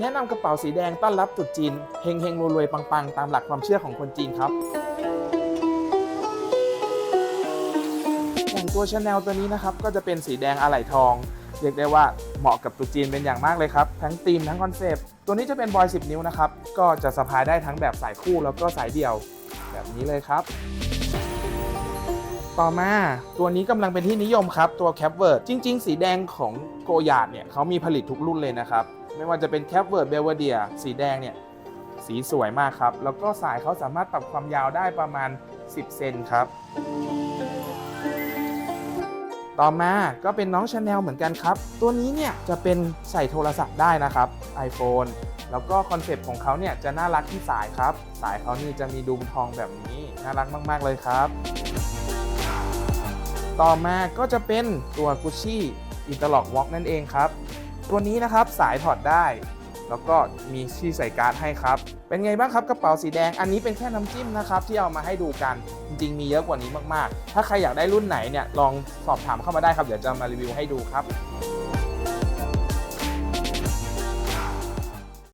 แนะนำกระเป๋าสีแดงต้อนรับตรุษจีนเฮงเฮงรวยๆปังๆ ตามหลักความเชื่อของคนจีนครับอย่างตัวชาแนลตัวนี้นะครับก็จะเป็นสีแดงอะไหล่ทอง เรียกได้ว่าเหมาะกับตรุษจีนเป็นอย่างมากเลยครับ ทั้งธีมทั้งคอนเซปต์ตัวนี้จะเป็นบอย 10 นิ้วนะครับ ก็จะสะพายได้ทั้งแบบสายคู่แล้วก็สายเดี่ยว แบบนี้เลยครับ ต่อมาตัวนี้กำลังเป็นที่นิยมครับ ตัวแคปเวิร์ดจริง ๆ สีแดงของโกยาดเนี่ยเขามีผลิตทุกรุ่นเลยนะครับ ไม่ว่าจะเป็นแคปเวิร์ดเบลวเดียสีแดงเนี่ยสีสวยมากครับ แล้วก็สายเขาสามารถปรับความยาวได้ประมาณ 10 เซนครับ ต่อมาก็เป็นน้องชาแนลเหมือนกันครับ ตัวนี้เนี่ยจะเป็นใส่โทรศัพท์ได้นะครับ iPhone แล้วก็คอนเซปต์ของเขาเนี่ยจะน่ารักที่สายครับ สายเขานี่จะมีดุมทองแบบนี้ น่ารักมาก ๆ เลยครับ ต่อมาก็จะเป็นตัว Gucci Interlock Walk นั่นเองครับ ตัวนี้นะครับสายถอดได้ แล้วก็มีที่ใส่การ์ดให้ครับ เป็นไงบ้างครับกระเป๋าสีแดง อันนี้เป็นแค่น้ำจิ้มนะครับที่เอามาให้ดูกัน จริงๆมีเยอะกว่านี้มากๆ ถ้าใครอยากได้รุ่นไหนเนี่ยลองสอบถามเข้ามาได้ครับ เดี๋ยวจะมารีวิวให้ดูครับ